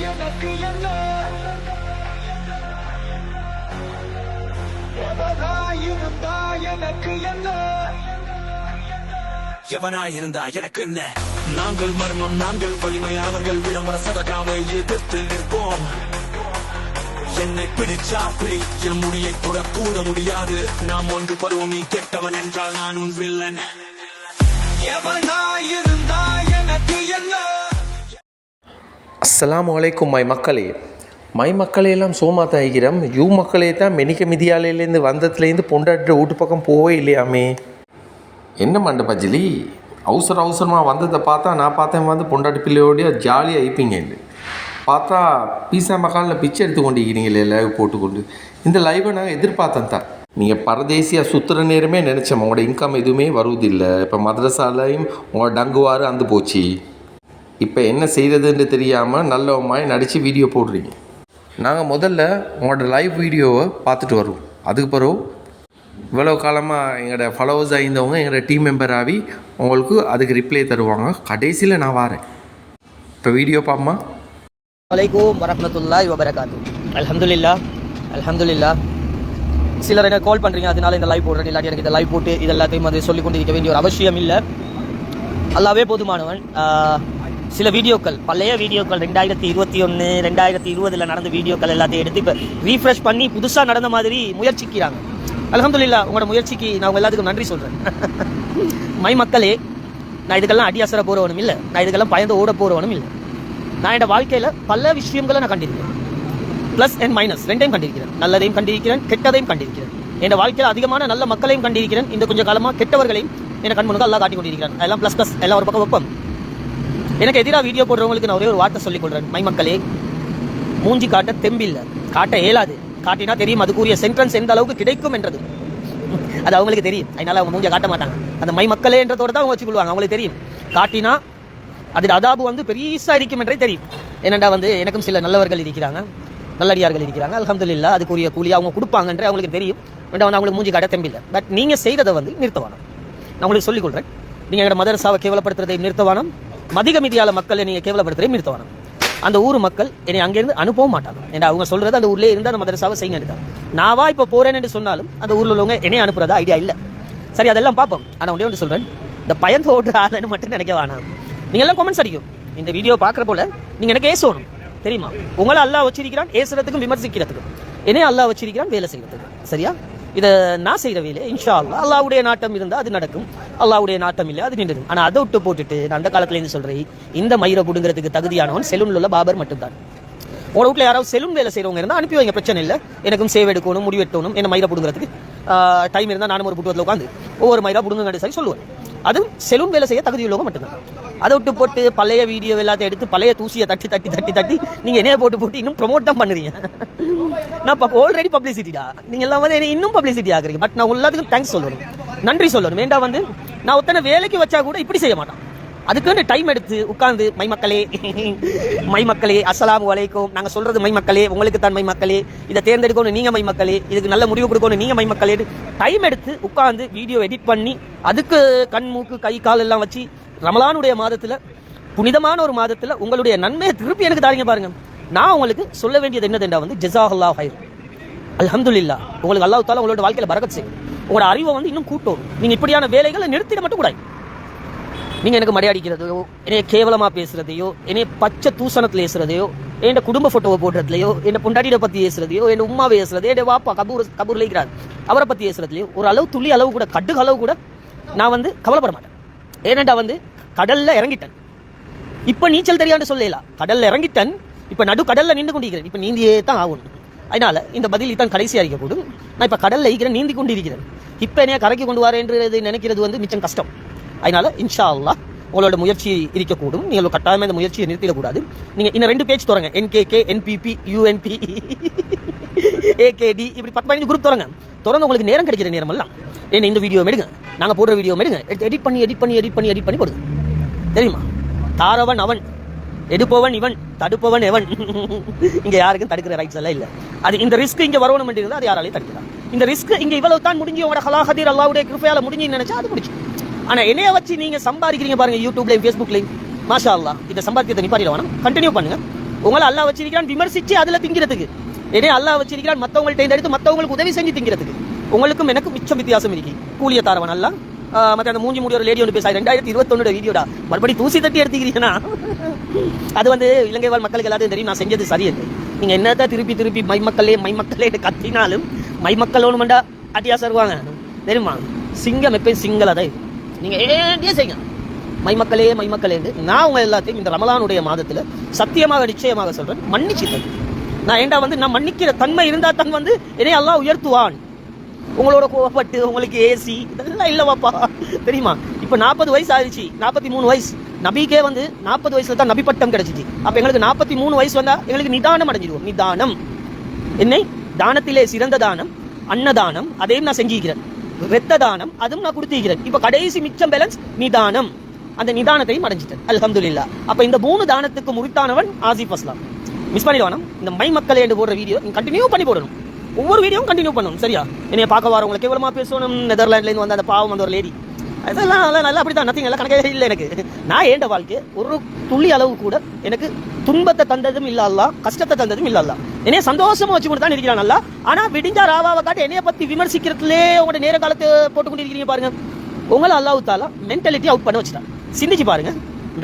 எனக்கு என்ன எவனா இருந்தா எனக்கு என்ன? எவனாயிருந்தா எனக்கு என்ன நாங்கள் மர்மம் நாங்கள் வலிமை அவர்கள் விளம்பர சதகாவை எதிர்த்து நிற்போம். என்னை பிடிச்சா பிடி என் முடியை கூட கூட முடியாது. நாம் ஒன்று பருவம் நீ கெட்டவன் என்றால் நான் உன் வில்லன். எவனா இருந்தா எனக்கு என்ன? அஸ்லாம் வலைக்கும் மை மக்களே மை மக்களையெல்லாம் சோமா தாய்கிறோம் யூ மக்களே தான் மெனிக்க மிதியாலையிலேருந்து வந்ததுலேருந்து பொண்டாட்டு வீட்டு பக்கம் போவே இல்லையாமே? என்ன மண்டபாஜிலி அவசர அவசரமாக வந்ததை பார்த்தா நான் பார்த்தேன் வந்து பொண்டாட்டு பிள்ளையோடய ஜாலியாக ஐப்பீங்க பார்த்தா பீசா மக்காலில் பிச்சை எடுத்து கொண்டிருக்கிறீங்களே லைவ் போட்டுக்கொண்டு. இந்த லைவை நாங்கள் எதிர்பார்த்தேன் தான். நீங்கள் பரதேசியாக சுத்துற நேரமே நினச்சோம் உங்களோட இன்கம் எதுவுமே வருவதில்லை. இப்போ மதரசாலையும் உங்களோட டங்குவாறு அந்து போச்சு. இப்போ என்ன செய்கிறதுன்னு தெரியாமல் நல்லவமாய் நடித்து வீடியோ போடுறீங்க. நாங்கள் முதல்ல உங்களோட லைவ் வீடியோவை பார்த்துட்டு வருவோம். அதுக்கு பிறகு இவ்வளோ காலமாக எங்களோட ஃபாலோவர்ஸ் ஆகியிருந்தவங்க எங்களோட டீம் மெம்பர் ஆகி உங்களுக்கு அதுக்கு ரிப்ளை தருவாங்க. கடைசியில் நான் வரேன். இப்போ வீடியோ பாப்பமா வலைக்கும் வரமத்துல்லா வபரகாத்து அலமதுல்லா அலமதுல்லா சிலர் என்ன கால் பண்ணுறீங்க அதனால இந்த லைவ் போடுறேன். இல்லாட்டி எனக்கு இந்த லைவ் போட்டு இது எல்லாத்தையும் வந்து சொல்லிக் கொண்டிருக்க வேண்டிய ஒரு அவசியம் இல்லை. அல்லாவே போதுமானவன். சில வீடியோக்கள் பழைய வீடியோக்கள் ரெண்டாயிரத்தி இருபத்தி ஒன்று ரெண்டாயிரத்தி இருபதில் நடந்த வீடியோக்கள் எல்லாத்தையும் எடுத்து இப்போ ரீஃப்ரெஷ் பண்ணி புதுசாக நடந்த மாதிரி முயற்சிக்கிறாங்க. அலகம்துல்லா உங்களோட முயற்சிக்கு நான் உங்கள் எல்லாத்துக்கும் நன்றி சொல்கிறேன் மை மக்களே நான் இதுக்கெல்லாம் அடியாசர போகிறவனும் இல்லை. நான் இதுக்கெல்லாம் பயந்து ஓட போகிறவனும் இல்லை. நான் என்னோட வாழ்க்கையில் பல விஷயங்களை நான் கண்டிருக்கிறேன். ப்ளஸ் அண்ட் மைனஸ் ரெண்டையும் கண்டிருக்கிறேன். நல்லதையும் கண்டிருக்கிறேன் கெட்டதையும் கண்டிருக்கிறேன். என்னோட வாழ்க்கையில் அதிகமான நல்ல மக்களையும் கண்டிருக்கிறேன். இந்த கொஞ்சம் காலமாக கெட்டவர்களையும் என் கண் முன்னுக்கு எல்லாம் காட்டி கொண்டிருக்கிறேன். அதெல்லாம் ப்ளஸ் ப்ளஸ் எல்லாம் ஒரு பக்கம் வைப்போம். எனக்கு எதிராக வீடியோ போடுறவங்களுக்கு நான் ஒரே ஒரு வார்த்தை சொல்லிக் கொள்றேன். மை மக்களே மூஞ்சி காட்ட தெம்பில்லை. காட்ட இயலாது. காட்டினா தெரியும் அதுக்குரிய சென்ட்ரன்ஸ் எந்த அளவுக்கு கிடைக்கும் என்றது. அது அவங்களுக்கு தெரியும். அதனால அவங்க மூஞ்சி காட்ட மாட்டாங்க. அந்த மை மக்களேன்றதோட தான் அவங்க வச்சுக்கொள்வாங்க அவங்களுக்கு தெரியும். காட்டினா அதில் அதாபு வந்து பெரிசா இருக்கும் என்றே தெரியும். ஏனெண்டா வந்து எனக்கும் சில நல்லவர்கள் இருக்கிறாங்க. நல்லடியார்கள் இருக்கிறாங்க. அல்ஹம்துலில்லாஹ் அதுக்குரிய கூலி அவங்க கொடுப்பாங்கன்றே அவங்களுக்கு தெரியும். வேண்டாம் வந்து அவங்களுக்கு மூஞ்சி காட்ட தெம்பில்லை. பட் நீங்கள் செய்கிறத வந்து நிறுத்தவானம். நான் உங்களுக்கு சொல்லிக் கொள்கிறேன் நீங்கள் எங்களோட மதரசாவை கேவலப்படுத்துறதை நிறுத்தவானம். மதிக மீதியால மக்களை நீங்கள் கேவலப்படுத்துறதை நிறுத்தவானம் அந்த ஊர் மக்கள் என்னை அங்கேருந்து அனுப்பவும் மாட்டாங்க. ஏன்னா அவங்க சொல்றது அந்த ஊர்லேயே இருந்து அந்த மதரசாவை செய்ய நான் நாவா இப்போ போறேன்னு என்று சொன்னாலும் அந்த ஊரில் உள்ளவங்க என்னைய அனுப்புறதா ஐடியா இல்லை. சரி அதெல்லாம் பார்ப்போம். ஆனால் ஒன்றே ஒன்று சொல்கிறேன் இந்த பயந்து ஓடுற ஆளுன்னு மட்டும் நினைக்க வேணாம். நீங்க எல்லாம் கமெண்ட்ஸ் அடிக்கும். இந்த வீடியோ பார்க்குற போல நீங்கள் எனக்கு ஏசணும் தெரியுமா? உங்களை அல்லாஹ் வச்சிருக்கிறான் ஏசுறதுக்கும் விமர்சிக்கிறதுக்கும். என்னையே அல்லாஹ் வச்சிருக்கிறான் வேலை செய்யறதுக்கு சரியா? இதை நான் செய்கிற இல்லை இன்ஷா அல்லா அல்லாவுடைய நாட்டம் இருந்தால் அது நடக்கும். அல்லாவுடைய நாட்டம் இல்லை அது நின்றுடும். ஆனால் அதை விட்டு போட்டுட்டு நான் அந்த காலத்துலேருந்து சொல்கிறேன் இந்த மயிரை பிடுங்கிறதுக்கு தகுதியானவன் செலூனில் உள்ள பாபர் மட்டும்தான். உங்களோட வீட்டில் யாராவது செலூன் வேலை செய்கிறவங்க இருந்தால் அனுப்பி வைங்க பிரச்சனை இல்லை. எனக்கும் சேவ் எடுக்கணும் முடிவு வெட்டணும் என்ன மயிரை பிடுங்கிறதுக்கு டைம் இருந்தால் நானும் ஒரு புட்டுவத்தில் உட்காந்து ஒவ்வொரு மயிரா புடுங்க சரி சொல்லுவேன். அதுவும் செலூன் வேலை செய்ய தகுதியுள்ளவங்க மட்டும்தான். அதை விட்டு போட்டு பழைய வீடியோ எல்லாத்தையும் எடுத்து பழைய தூசியை தட்டி தட்டி தட்டி தட்டி நீங்கள் என்னைய போட்டு போட்டு இன்னும் ப்ரொமோட் தான் பண்ணுறீங்க. நான் இப்போ ஆல்ரெடி பப்ளிசிட்டிடா நீங்கள் எல்லாம் வந்து இன்னும் பப்ளிசிட்டி ஆகுறீங்க பட் நான் எல்லாத்துக்கும் தேங்க்ஸ் சொல்லணும். நன்றி சொல்லணும். வேண்டாம் வந்து நான் ஒத்தனை வேலைக்கு வச்சா கூட இப்படி செய்ய மாட்டான். அதுக்குன்னு டைம் எடுத்து உட்கார்ந்து மை மக்களே மை மக்களே அஸ்ஸலாமு நாங்கள் சொல்றது மை மக்களே உங்களுக்கு தான் மை மக்களே. இதை தேர்ந்தெடுக்கணும் நீங்க மை மக்களே. இதுக்கு நல்ல முடிவு கொடுக்கணும் நீங்க மை மக்களே டைம் எடுத்து உட்காந்து வீடியோ எடிட் பண்ணி அதுக்கு கண் மூக்கு கை கால் எல்லாம் வச்சு ரமலானுடைய மாதத்தில் புனிதமான ஒரு மாதத்தில் உங்களுடைய நன்மையை திருப்பி எனக்கு தாரிங்க பாருங்கள் நான் உங்களுக்கு சொல்ல வேண்டியது என்னதுண்டா வந்து ஜெசாஹல்லா ஹைர் அல்ஹம்துலில்லாஹ் உங்களுக்கு அல்லாஹ் தாலா உங்களோட வாழ்க்கையில் பரக்கத் செய்யும். உங்களோட அறிவை வந்து இன்னும் கூட்டும். நீங்கள் இப்படியான வேலைகளை நிறுத்திட மட்டும் கூடாது. நீங்கள் எனக்கு மடையடிக்கிறதையோ என்னைய கேவலமாக பேசுறதையோ என்னைய பச்சை தூசணத்தில் ஏசுறதையோ என் குடும்ப ஃபோட்டோவை போடுறதுலையோ என்ன பொண்டாட்டியை பற்றி ஏசுறதையோ என் உமாவை பேசுறது என் வாப்பா கபூர் கபூர் இருக்கிறார் அவரை பற்றி ஏசுறதுலையோ ஒரு அளவு துளி அளவு கூட கட்டுக்கு அளவு கூட நான் வந்து கவலைப்பட மாட்டேன். ஏனண்டா வந்து? கடல்ல இறங்கிட்டேன். இப்ப நீச்சல் தெரியாண்டு சொல்லலாம் கடல்ல இறங்கிட்டேன். இப்ப நடு கடல்ல நின்று கொண்டிருக்கிறேன். இப்ப நீந்தியே தான் ஆகணும். அதனால இந்த பதில் தான் கடைசி இருக்கக்கூடும் நான் இப்ப கடல்ல இருக்கிறேன் நீந்தி கொண்டிருக்கிறேன். இப்ப என்னைய கரைக்கு கொண்டு வரேன்றது நினைக்கிறது வந்து மிச்சம் கஷ்டம். அதனால இன்ஷா அல்லா உங்களோட முயற்சி இருக்கக்கூடும். நீங்கள் கட்டாயமாக இந்த முயற்சியை நிறுத்திடக்கூடாது. நீங்கள் இன்னும் ரெண்டு பேஜ் தொடங்க. என்கேகே என்பிபி யூஎன்பி ஏகேடி இப்படி பத்து பதினஞ்சு குரூப் தொடங்க. தொடர்ந்து உங்களுக்கு நேரம் கிடைக்கிற நேரம் எல்லாம் என்ன இந்த வீடியோ எடுங்க. நாங்கள் போடுற வீடியோ எடுங்க. எடிட் பண்ணி எடிட் பண்ணி எடிட் பண்ணி எடிட் பண்ணி போடுங்க. தெரியுமா? தாரவன் அவன் எடுப்பவன் இவன் தடுப்பவன் எவன்? இங்கே யாருக்கும் தடுக்கிற ரைட்ஸ் எல்லாம் இல்லை. அது இந்த ரிஸ்க் இங்கே வரணும் இருந்தா அது யாராலையும் தடுக்கலாம் இந்த ரிஸ்க் இங்கே இவ்வளவு தான் முடிஞ்சு உங்களோட ஹலாஹதீர் அல்லாவுடைய கிருப்பையால் முடிஞ்சுன்னு நினைச்சா அது முடிச்சு ஆனால் என்னைய வச்சு நீங்க சம்பாதிக்கிறீங்க பாருங்க யூடியூப்லையும் ஃபேஸ்புக்லையும் மாஷா அல்லா இந்த சம்பாத்தியத்தை நிப்பாட்டிட வேணாம். கண்டினியூ பண்ணுங்க. உங்களை அல்லாஹ் வச்சிருக்கிறான் விமர்சித்து அதுல திங்கிறதுக்கு. என்னைய அல்லாஹ் வச்சிருக்கிறான் மத்தவங்கள்ட்ட எடுத்து மற்றவங்களுக்கு உதவி செஞ்சு திங்கிறதுக்கு. உங்களுக்கும் எனக்கும் மிச்சம் வித்தியாசம் இருக்கு. கூலிய தாரவன் அல்ல. மற்ற அந்த மூஞ்சி மூடி ஒரு லேடி ஒன்று பேசாது. ரெண்டாயிரத்தி இருபத்தொன்னோட வீடியோடா. மறுபடி தூசி தட்டி எடுத்துக்கிறீங்கன்னா அது வந்து இலங்கை வாழ் மக்களுக்கு எல்லாத்தையும் தெரியும் நான் செஞ்சது சரியல்லை. நீங்க என்னதான் திருப்பி திருப்பி மைமக்களே மைமக்களே கத்தினாலும் மைமக்கள் ஒன்று மண்டா அட்டியா சருவாங்க தெரியுமா? சிங்கம் எப்பயும் சிங்கள தான் நீங்கள் நீங்க ஏண்டியே செய்யுங்க. மைமக்களே மைமக்களே நான் உங்க எல்லாத்தையும் இந்த ரமலானுடைய மாதத்துல சத்தியமாக நிச்சயமாக சொல்றேன். மன்னிச்சிட்டேன். நான் ஏண்டா வந்து நான் மன்னிக்கிற தன்மை இருந்தா தன் வந்து என்னை எல்லாம் உயர்த்துவான். உங்களோட கோவப்பட்டு உங்களுக்கு ஏசி இதெல்லாம் இல்லைவாப்பா. தெரியுமா? இப்போ நாற்பது வயசு ஆயிடுச்சு. நாற்பத்தி மூணு வயசு. நபிக்கே வந்து நாற்பது வயசுல தான் நபி பட்டம் கிடைச்சிச்சு. அப்ப எங்களுக்கு நாற்பத்தி மூணு வயசு வந்தால் எங்களுக்கு நிதானம் அடைஞ்சிடுவோம் நிதானம். என்னை தானத்திலே சிறந்த தானம் அன்னதானம் அதையும் நான் செஞ்சுக்கிறேன் இரத்த தானம் அதுவும் நான் கொடுத்திருக்கிறேன். இப்போ கடைசி மிச்சம் பேலன்ஸ் நிதானம். அந்த நிதானத்தையும் அடைஞ்சிட்டேன். அல்ஹம்துலில்லாஹ் அப்போ இந்த மூணு தானத்துக்கு முறித்தானவன் ஆசிப் அஸ்லாம். மிஸ் பண்ணிடுவானம் இந்த மை மக்களை என்று போடுற வீடியோ கண்டினியூ பண்ணி போடணும். ஒவ்வொரு வீடியோவும் கண்டினியூ பண்ணணும் சரியா? என்னைய பார்க்க வரவங்களை கேவலமாக பேசணும் நெதர்லாண்ட்லேருந்து வந்த அந்த பாவம் வந்த ஒரு லேடி அதெல்லாம் நல்லா நல்லா அப்படிதான் நத்திங் எல்லாம் கணக்கே இல்லை எனக்கு. நான் ஏண்ட வாழ்க்கை? ஒரு துள்ளி அளவு கூட எனக்கு துன்பத்தை தந்ததும் இல்ல கஷ்டத்தை தந்ததும் இல்ல என்னைய சந்தோஷமா வச்சு கொண்டு தான் இருக்கிறான் நல்லா ஆனா விடிஞ்சா ராவாவை காட்டி என்னைய பத்தி விமர்சிக்கிறதுலே உங்களோட நேர காலத்தை போட்டு கொண்டு இருக்கிறீங்க பாருங்க. உங்களை அல்லாஹ் தாலா மென்டாலிட்டி அவுட் பண்ண வச்சுட்டான். சிந்திச்சு பாருங்க.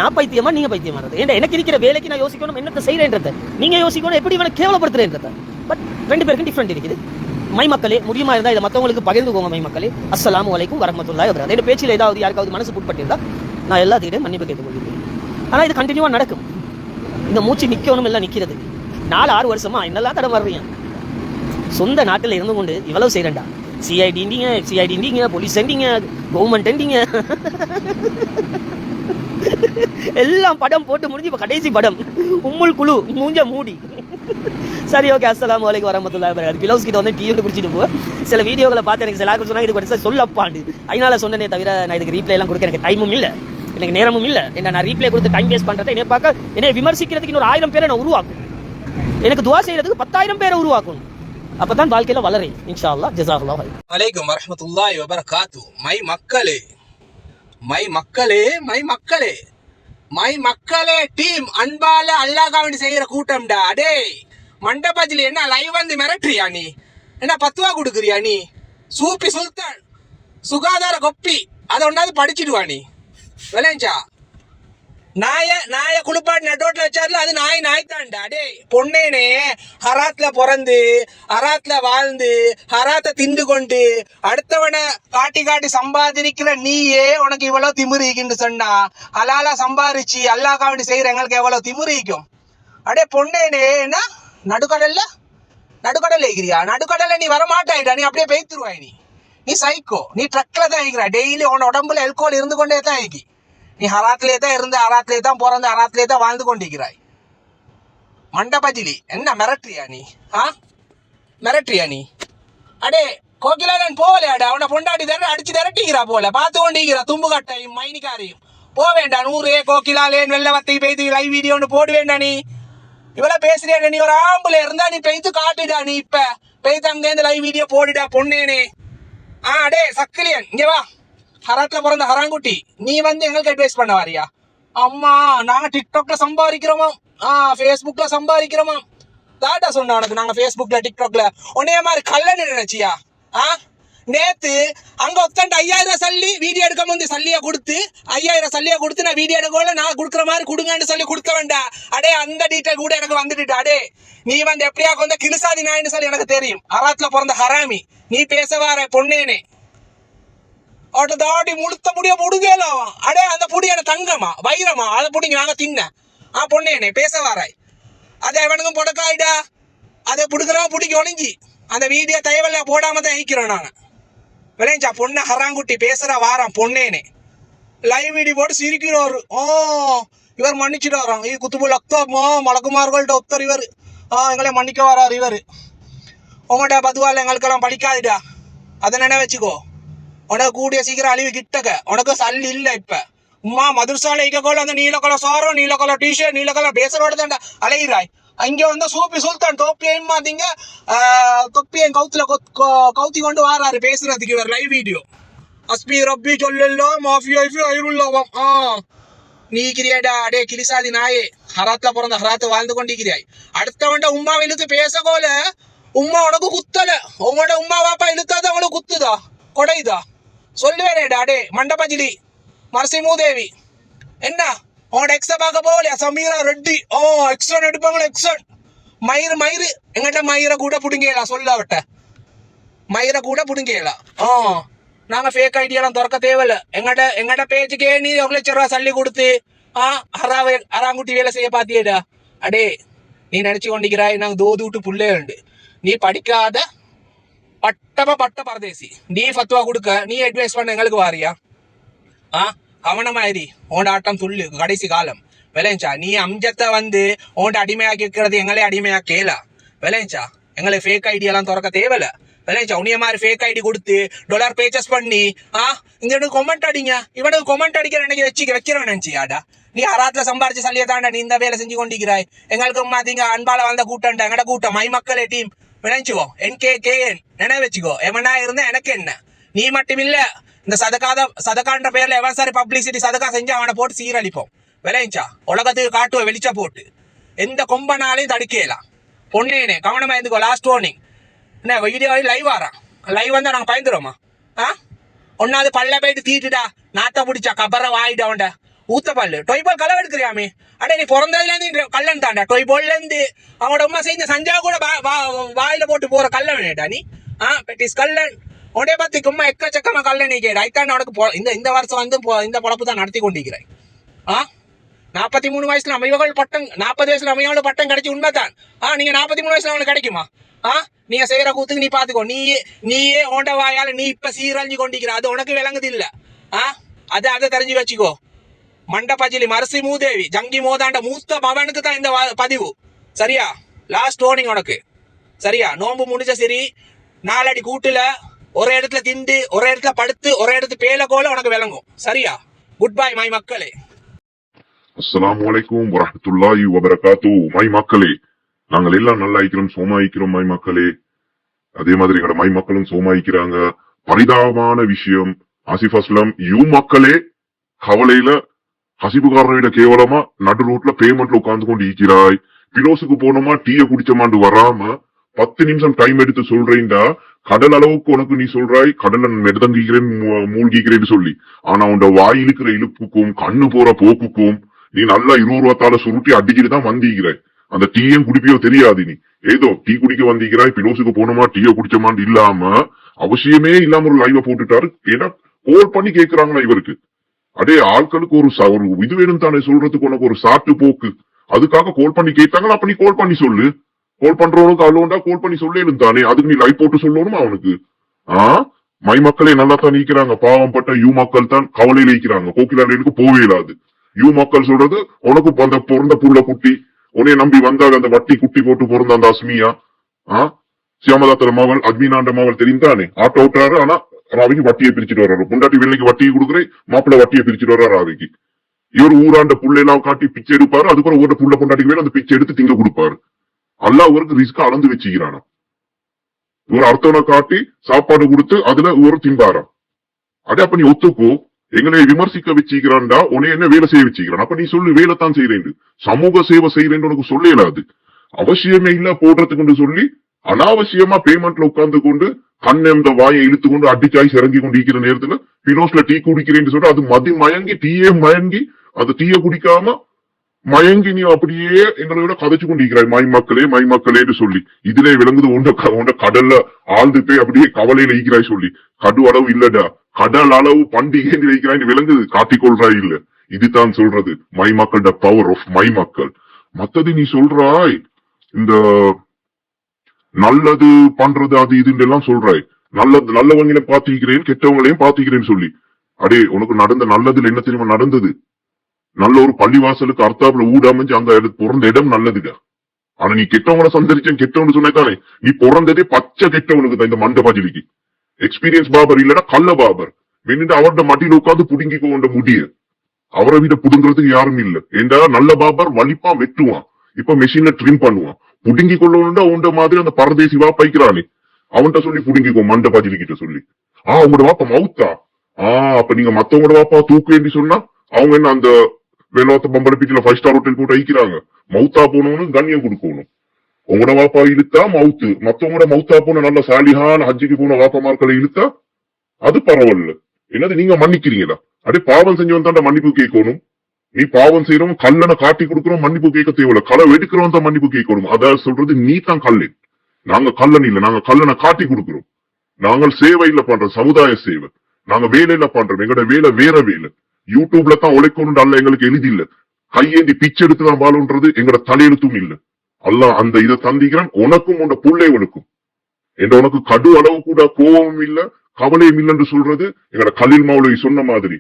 நான் பைத்தியமா நீங்க பைத்தியமா ஏன்னா எனக்கு இருக்கிற வேலைக்கு நான் யோசிக்கணும் என்னத்தை செய்யறேன்றத நீங்க யோசிக்கணும் எப்படி இவனை கேவலப்படுத்துறேன்றத? பட் ரெண்டு பேருக்கும் டிஃப்ரெண்ட் இருக்குது. மை மக்களே முடியுமா இருந்தால் இதை மற்றவங்களுக்கு பகிர்ந்துக்கோங்க மை மக்களே. அஸ்லாம் வலைக்கும் வரமத்துல்லாஹி அவர் இந்த பேச்சில் ஏதாவது யாருக்காவது மனசு புட்பட்டிருந்தா நான் எல்லாத்துக்கிட்டையும் மன்னிப்பு கேட்டுக்கொள்கிறேன். ஆனால் இது கண்டினியூவாக நடக்கும். இந்த மூச்சு நிற்கணும் எல்லாம் நிற்கிறது நாலு ஆறு வருஷமா என்னெல்லாம் தடம் வர்றீங்க சொந்த நாட்டில் இருந்து கொண்டு இவ்வளவு செய்யறேன்டா சிஐடிண்டிங்க சிஐடிண்டிங்க போலீஸ் செண்டிங்க கவர்மெண்ட் செண்டிங்க எல்லாம் படம் போட்டு முடிஞ்சு இப்போ கடைசி படம். உம்முள் குழு மூஞ்ச மூடி. சரி ஓகே அஸ்ஸலாமு வலைக்கு வரமத்துல்லாஹி வபரகாத்துஹு. பிலவுஸ் கிட்ட வந்து டீ ஒன்று குடிச்சிட்டு போ. சில வீடியோகளை பார்த்து எனக்கு சில சொன்னா இது கொஞ்சம் சொல்லப்பாண்டு அதனால சொன்னனே தவிர நான் இதுக்கு ரீப்ளை எல்லாம் கொடுக்க எனக்கு டைமும் இல்ல. எனக்கு நேரமும் இல்ல. என்ன நான் ரீப்ளே கொடுத்து டைம் வேஸ்ட் பண்றதை என்னை பார்க்க என்னை விமர்சிக்கிறதுக்கு இன்னொரு ஆயிரம் பேரை நான் உருவாக்கும் எனக்கு துவா செய்யறதுக்கு பத்தாயிரம் பேரை உருவாக்கணும். அப்பதான் வாழ்க்கையில வளரேன் இன்ஷா அல்லாஹ் ஜசாஹுல்லா ஹைர். வலைக்கும் வரமத்துல்லாஹி வபரகாத்து மை மக்களே மை மக்களே மை மக்களே. மை மக்களே டீம் அன்பால அல்லாஹ்காவண்டி செய்யற கூட்டம்டா. அடே மண்டபத்தில் என்ன லைவ் வந்து மிரட்டுறியா நீ? என்ன பத்துவா கொடுக்குறியா நீ? சூப்பி சுல்தான் சுகாதார கொப்பி அதை ஒன்றாவது படிச்சிடுவா நீ. விளைஞ்சா? நாய நாய குளிப்பாட்டு நட்டோட்டில் தெரியல அது நாய் நாய் தான்டா டே பொண்ணேனே ஹராத்ல பிறந்து ஹராத்ல வாழ்ந்து ஹராத்தை திண்டு கொண்டு அடுத்தவனை காட்டி காட்டி சம்பாதிக்கிற நீயே உனக்கு இவ்வளவு திமிரிக்குன்னு சொன்னா ஹலாலா சம்பாரிச்சு அல்லாஹ் செய்யற எங்களுக்கு எவ்வளவு திமிரிக்கும்? அடே பொண்ணேனே என்ன? நடுக்கடல்ல? நடுக்கடல்ல ஏகிறியா நடுக்கடல்ல நீ வரமாட்டாயிடா நீ அப்படியே பெய்த்துருவாய் நீ. நீ சைக்கோ நீ ட்ரக்ல தான் இருக்கிற. டெய்லி உன் உடம்புல எல்கோல் இருந்து கொண்டே தான் ஏகி நீ ஹராத்திலே தான் இருந்து ஹராத்திலே தான் பிறந்து ஹராத்திலே தான் வாழ்ந்து கொண்டிருக்கிறாய். மண்டபஜிலி என்ன மிரட்டுறியா நீ? ஆ? மிரட்டுறியா நீ? அடே கோகிலாடன் போகலையாடா? அவனை பொண்டாடி தர அடிச்சு திரட்டிக்கிறா போல. பார்த்து கொண்டிருக்கிறா தும்பு கட்டையும் மைனிக்காரையும் போக வேண்டாம் நூறு கோகிலாலேன் வெள்ள வத்தை பெய்து லைவ் வீடியோன்னு போட வேண்டாம் நீ. இவ்வளோ பேசுறியா நீ? ஒரு ஆம்புல இருந்தா நீ பெய்து காட்டுடா நீ இப்போ. பெய்து அங்கேருந்து லைவ் வீடியோ போடுடா பொண்ணேனே. ஆ அடே சக்கிலியன் இங்கே வா. ஹராத்ல பிறந்த ஹராங்குட்டி நீ வந்து எங்களுக்கு அட்வைஸ் பண்ண வாரியா? அம்மா நாங்க டிக்டாக்ல சம்பாதிக்கிறோமா? ஆ ஃபேஸ்புக்ல சம்பாதிக்கிறோமா? தாட்டா சொன்ன உனக்கு நாங்க ஃபேஸ்புக்ல டிக்டாக்ல உன்னைய மாதிரி கல்லணி நினைச்சியா? ஆ? நேத்து அங்க உட்காந்து ஐயாயிரம் சல்லி வீடியோ எடுக்க வந்து சல்லியா கொடுத்து ஐயாயிரம் சல்லியா கொடுத்து நான் வீடியோ எடுக்கல நான் கொடுக்குற மாதிரி கொடுங்கன்னு சொல்லி கொடுக்க வேண்டாம் அடே அந்த டீட்டெயில் கூட எனக்கு வந்துட்டு அடே நீ வந்து எப்படியா கொஞ்சம் கிருசாதி நாயின்னு சொல்லி எனக்கு தெரியும். அராத்துல பிறந்த ஹராமி. நீ பேச வார பொண்ணேனே. அவட்ட தாடி முழுத்த முடிய முடுங்கலாம் அடே அந்த புடியான தங்கமா வைரமா அதை புடிங்க நாங்க தின்ன ஆ பொண்ணேனே பேச வாராய். அதே எவனுக்கும் புடக்காயிடா. அதை பிடுக்கிறவன் பிடிக்க ஒளிஞ்சி அந்த வீடியோ தயவல்ல போடாம தான் ஈக்கிறோம் நான். விளைஞ்சா பொண்ணை ஹராங்குட்டி பேசுற வாரம் பொண்ணேனே. லைவ் வீடியோ போட்டு சிரிக்கிறோரு. ஓ இவர் மன்னிச்சுட்டு வரோம் இது குத்துபுல் அக்தோமோ மலக்குமார்கள்ட்ட ஒத்தர் இவர். ஆ எங்களை மன்னிக்க வரார் இவர். உங்கள்கிட்ட பதுவால் எங்களுக்கெல்லாம் படிக்காதுடா. அதை நினை வச்சுக்கோ உனக்கு கூடிய சீக்கிரம் அழிவு கிட்டக்க உனக்கு சல் இல்லை இப்ப உமா மதுரசாலை இக்கோல அந்த நீல கலர் சோரம் நீல கலர் டிஷர்ட் நீல கலர் பேசரோட தாண்டா அலைகிறாய் அங்க வந்து சூப்பி சுல்தான் தொப்பியையும் மாத்தீங்க தொப்பியையும் கவுத்துல கொத்- கவுத்தி கொண்டு வாராரு பேசுறதுக்கு இவர் லைவ் வீடியோ அஸ்பி ரப்பி சொல்லல்லோ மாஃபி ஐஃபி ஐருல்லாவாம் ஆ நீ கிரியாடா அடே கிளிசாதி நாயே ஹராத்ல பிறந்த ஹராத்து வாழ்ந்து கொண்டிருக்கிறாய் அடுத்தவன்ட உமா இழுத்து பேச கோல உமா உனக்கு குத்தல உங்களோட உமா பாப்பா இழுத்தாத உனக்கு குத்துதா கொடையுதா சொல்லுவேனேடா டே மண்டபஜிலி மரசி என்ன? உங்களோட எக்ஸை பார்க்க போகலையா? சமீரா ரெட்டி. ஓ எக்ஸன் எடுப்பாங்களா எக்ஸன் மயிறு மயிறு. எங்கிட்ட மயிரை கூட பிடுங்கலாம் சொல்ல அவட்ட மயிரை கூட பிடுங்கலாம் ஆ. நாங்கள் ஃபேக் ஐடியாலாம் திறக்க தேவையில்ல. எங்கட எங்கட பேச்சுக்கே நீ ஒரு லட்சம் ரூபா சல்லி கொடுத்து ஆ அறாவே அறாங்குட்டி வேலை செய்ய பாத்தியேடா. அடே நீ நினச்சி கொண்டிக்கிறாய் நாங்கள் தோது விட்டு பிள்ளையுண்டு நீ படிக்காத பட்டம பட்ட பரதேசி. நீ ஃபத்வா கொடுக்க நீ அட்வைஸ் பண்ண எங்களுக்கு வாரியா? ஆ? கவனமாயிரி உன் ஆட்டம் துள்ளு கடைசி காலம். விளைஞ்சா நீ அம்ஜத்தை வந்து உன்கிட்ட அடிமையாக்கி இருக்கிறது எங்களே அடிமையாக்கேலா விளைஞ்சா எங்களுக்கு ஃபேக் ஐடியெல்லாம் திறக்க தேவையில்ல. விளைஞ்சா உனிய மாதிரி ஃபேக் ஐடி கொடுத்து டொலர் பேச்சஸ் பண்ணி ஆ? இங்க கொமெண்ட் அடிங்க. இவனுக்கு கொமெண்ட் அடிக்கிற நினைக்க வச்சு வைக்கிறவன் நினைச்சியாடா? நீ அராத்துல சம்பாரிச்சு சல்லியதாண்டா நீ இந்த வேலை செஞ்சு கொண்டிருக்கிறாய். எங்களுக்கு மாத்தீங்க அன்பால வந்த கூட்டம்டா. எங்கட கூட்டம் மை மக்களே டீம் நினைச்சுக்கோ என் கே கே என் நினைவு வச்சுக்கோ. எவனா இருந்தா எனக்கு என்ன? நீ மட்டும் இல்ல இந்த சதகாத சதகான்ற பேர்ல எவன் சார் பப்ளிசிட்டி சதகா செஞ்சு அவனை போட்டு சீரழிப்போம். விளைஞ்சா? உலகத்துக்கு காட்டுவ வெளிச்ச போட்டு. எந்த கொம்பனாலையும் தடுக்கலாம் பொண்ணேனே கவனமா இருந்துக்கோ லாஸ்ட் வார்னிங் என்ன வீடியோ லைவ் வரான் லைவ் வந்தா நாங்க பயந்துருவோமா? ஆ? ஒன்னாவது பல்ல போயிட்டு தீட்டுடா. நாத்த பிடிச்சா கபரை வாயிட அவன்ட. ஊத்தப்பால் டொய் டொய்பால் களை எடுக்கிறியாமே அடே நீ பிறந்ததுலேருந்து கல்லன் தாண்டா. டொய் பால்லேருந்து அவனோட அம்மா செய்த சஞ்சா கூட வா- வா- வாயில போட்டு போற கல்ல வேணேடா நீ? ஆ பெட்டிஸ் கல்லன். உடனே பார்த்து சும்மா எக்கச்சக்கமாக கல்ல நீ கேடா ஐத்தான் உனக்கு போ இந்த இந்த வருஷம் வந்து இந்த பொழப்பு தான் நடத்தி கொண்டிருக்கிறாய் ஆ? நாற்பத்தி மூணு வயசுல அமைவகள் பட்டம் நாற்பது வயசுல அமையோட பட்டம் கிடைச்சி உண்மைதான். ஆ நீங்க நாற்பத்தி மூணு வயசுல அவனுக்கு கிடைக்குமா? ஆ? நீங்க செய்யற கூத்துக்கு நீ பாத்துக்கோ நீ நீயே ஓண்ட வாயால நீ இப்ப சீரழிஞ்சு கொண்டிருக்கிற. அது உனக்கு விளங்குது இல்ல. ஆ? அதை அதை தெரிஞ்சு வச்சுக்கோ. மண்டபஜிலி மரசி மூதேவி ஜங்கி மோதாண்ட மூத்த மவனுக்கு தான் இந்த பதிவு. சரியா? லாஸ்ட் வார்னிங் உனக்கு. சரியா? நோன்பு முடிஞ்ச சரி நாலடி கூட்டுல ஒரே இடத்துல திண்டு ஒரே இடத்துல படுத்து ஒரே இடத்துல பேல கோல உனக்கு விளங்கும். சரியா? குட் பை மை மக்களே. அஸ்ஸலாமு அலைக்கும் வரஹ்மத்துல்லாஹி வபரகாத்து மை மக்களே நாங்கள் எல்லாம் நல்லா இருக்கிறோம் சோமாயிக்கிறோம் மை மக்களே. அதே மாதிரி எங்களோட மை மக்களும் சோமாயிக்கிறாங்க பரிதாபமான விஷயம். ஆசிஃப் அஸ்லம் யூ மக்களே கவலையில ஹசிபுகாரனிட கேவலமா நடு ரோட்ல பேமெண்ட்ல உட்கார்ந்து கொண்டு இருக்கிறாய். பிலோசுக்கு போனோமா டீய குடிச்சமாண்டு வராம பத்து நிமிஷம் டைம் எடுத்து சொல்றேன்டா கடல் அளவுக்கு உனக்கு நீ சொல்றாய் கடல்ல மெதங்கிக்கிறேன் மூழ்கிக்கிறேன்னு சொல்லி. ஆனா உன் வாய் இழுக்கிற இழுப்புக்கும் கண்ணு போற போக்குக்கும் நீ நல்லா இருபது ரூபாத்தால சுருட்டி அடிச்சுட்டு தான் வந்திருக்கிறாய் அந்த டீயும் குடிப்பியோ தெரியாது நீ. ஏதோ டீ குடிக்க வந்திருக்கிறாய் பிலோசுக்கு போனோமா டீய குடிச்சமான்னு இல்லாம அவசியமே இல்லாம ஒரு லைவ போட்டுட்டாரு. ஏன்னா கோல் பண்ணி கேக்குறாங்களா இவருக்கு. அடே ஆட்களுக்கு ஒரு ஒரு இது வேணும் தானே சொல்றதுக்கு உனக்கு ஒரு சாட்டு போக்கு. அதுக்காக கோல் பண்ணி கேட்டாங்களா? அப்ப நீ கோல் பண்ணி சொல்லு. கோல் பண்றவனுக்கு அவ்வளோண்டா கோல் பண்ணி சொல்லேனும் தானே. அதுக்கு நீ லைவ் போட்டு சொல்லணும் அவனுக்கு? ஆஹ் மை மக்களே நல்லா தான் நீக்கிறாங்க பாவம் பட்ட யூ மக்கள் தான் கவலையில இருக்கிறாங்க. கோக்கிலாலேனுக்கு போவே இல்லாது. யூ மக்கள் சொல்றது உனக்கு அந்த பிறந்த புள்ள குட்டி உனைய நம்பி வந்தாங்க அந்த வட்டி குட்டி போட்டு பிறந்த அந்த அஸ்மியா. ஆஹ் சியாமதாத்தர மகள் அக்னினாண்ட மகள் தெரிந்தானே ஆட்டோ ஓட்டுறாரு ஆனா ராவிக்கு வட்டியை பிரிச்சுட்டு வர்றாரு. பொண்டாட்டி வேலைக்கு வட்டியை கொடுக்குறேன் மாப்பிள்ள வட்டியை பிரிச்சுட்டு வர்றாரு ராவிக்கு இவர் ஊராண்ட புள்ளை எல்லாம் காட்டி பிச்சை எடுப்பாரு. அதுக்கப்புறம் ஊர்ல புள்ள பொண்டாட்டிக்கு வேலை அந்த பிச்சை எடுத்து திங்க கொடுப்பாரு. அல்லா அவருக்கு ரிஸ்க் அளந்து வச்சுக்கிறானா? இவர் அர்த்தவனை காட்டி சாப்பாடு கொடுத்து அதுல ஒரு திம்பாராம் அடே அப்ப நீ ஒத்துக்கோ. எங்களை விமர்சிக்க வச்சுக்கிறான்டா உன்னை என்ன வேலை செய்ய வச்சுக்கிறான்? அப்ப நீ சொல்லு வேலை தான் செய்யறேன் சமூக சேவை செய்யறேன்னு உனக்கு சொல்லலாது அவசியமே இல்ல போடுறதுக்குன்னு சொல்லி அனாவசியமா பேமெண்ட்ல உட்கார்ந்து கொண்டு கண்ணெந்த இந்த வாயை இழுத்து கொண்டு அடிச்சாய் சிறங்கி கொண்டு இருக்கிற நேரத்துல பினோஸ்ல டீ குடிக்கிறேன்னு சொல்லிட்டு அது மதி மயங்கி டீயே மயங்கி அந்த டீயை குடிக்காம மயங்கி நீ அப்படியே எங்களோட கதைச்சு கொண்டிருக்கிறாய் மை மக்களே மை மக்களேன்னு சொல்லி. இதுல விளங்குது உண்ட உண்ட கடல்ல ஆழ்ந்து போய் அப்படியே கவலையில ஈக்கிறாய் சொல்லி. கடு அளவு இல்லடா. கடல் அளவு பண்டிகை வைக்கிறாய் விளங்குது. காட்டிக்கொள்றாய் இல்ல. இதுதான் சொல்றது. மை மக்களோட பவர் ஆஃப் மை மக்கள். மத்தது நீ சொல்றாய் இந்த நல்லது பண்றது அது இதுன்னு எல்லாம் சொல்றாய். நல்லது நல்லவங்களையும் பாத்திக்கிறேன் கெட்டவங்களையும் பாத்திக்கிறேன்னு சொல்லி. அடே உனக்கு நடந்த நல்லதுல என்ன தெரியுமா நடந்தது? நல்ல ஒரு பள்ளிவாசலுக்கு அர்த்தாப்புல ஊட அமைஞ்சு அந்த இட- பிறந்த இடம் நல்லதுடா. ஆனா நீ கெட்டவங்கள சந்தரிச்சேன் கெட்டவனு சொன்னதானே நீ பிறந்ததே பச்சை கெட்டவனுக்கு தான் இந்த மண்டபாஜிலிக்கு. எக்ஸ்பீரியன்ஸ் பாபர் இல்லடா கள்ள பாபர் வேணுட்டு அவர்ட மடியில உட்காந்து புடுங்கிக்க கொண்ட முடிய. அவரை விட புடுங்கிறதுக்கு யாரும் இல்ல. ஏண்டா நல்ல பாபர் வலிப்பான் வெட்டுவான். இப்ப மெஷின்ல ட்ரிம் பண்ணுவான். புடுங்கி கொள்ளணும்டா உண்ட மாதிரி அந்த பரதேசி வா அவன்கிட்ட சொல்லி புடுங்கிக்கோ மண்டபாஜிலி கிட்ட சொல்லி. ஆ உங்களோட வாப்பா மவுத்தா? ஆ அப்ப நீங்க மத்தவங்களோட வாப்பா தூக்கு சொன்னா அவங்க என்ன அந்த வேலோத்த பம்பளை பீச்சில ஃபைவ் ஸ்டார் ஹோட்டல் போட்டு அழிக்கிறாங்க? மவுத்தா போனவனு கண்ணியம் கொடுக்கணும். உங்களோட வாப்பா இழுத்தா மவுத்து. மத்தவங்களோட மவுத்தா போன நல்ல சாலிஹான ஹஜ்ஜிக்கு போன வாப்பாமார்களை இழுத்தா அது பரவாயில்ல. என்னது நீங்க மன்னிக்கிறீங்களா? அப்படியே பாவம் செஞ்சவன் தான் மன்னிப்பு கேட்கணும். நீ பாவம் செய்யறவன் கல்லனை காட்டி கொடுக்கறோம் மன்னிப்பு கேட்க தேவையில்ல. களை வெடிக்கிறவன் தான் மன்னிப்பு கேட்கணும். அத சொல்றது நீ தான் கல்லன். நாங்க கல்லன் இல்ல. நாங்க கல்லனை காட்டி கொடுக்கிறோம். நாங்கள் சேவையில பண்றோம். சமுதாய சேவை. நாங்க வேலையில பண்றோம். எங்களோட வேலை வேற வேலை. யூடியூப்ல தான் உழைக்கணும் அல்ல எங்களுக்கு எளிதில்ல கையேந்தி பிச்சை எடுத்து தான் வாழும்ன்றது எங்களோட தலையெழுத்தும் இல்ல. அல்லாஹ் அந்த இதை தந்திக்கிறான் உனக்கும் உன் பிள்ளைகளுக்கும். என்ற உனக்கு கடு அளவு கூட கோபமும் இல்ல கவலையும் இல்லைன்னு சொல்றது எங்களோட கலில் மௌலவி சொன்ன மாதிரி.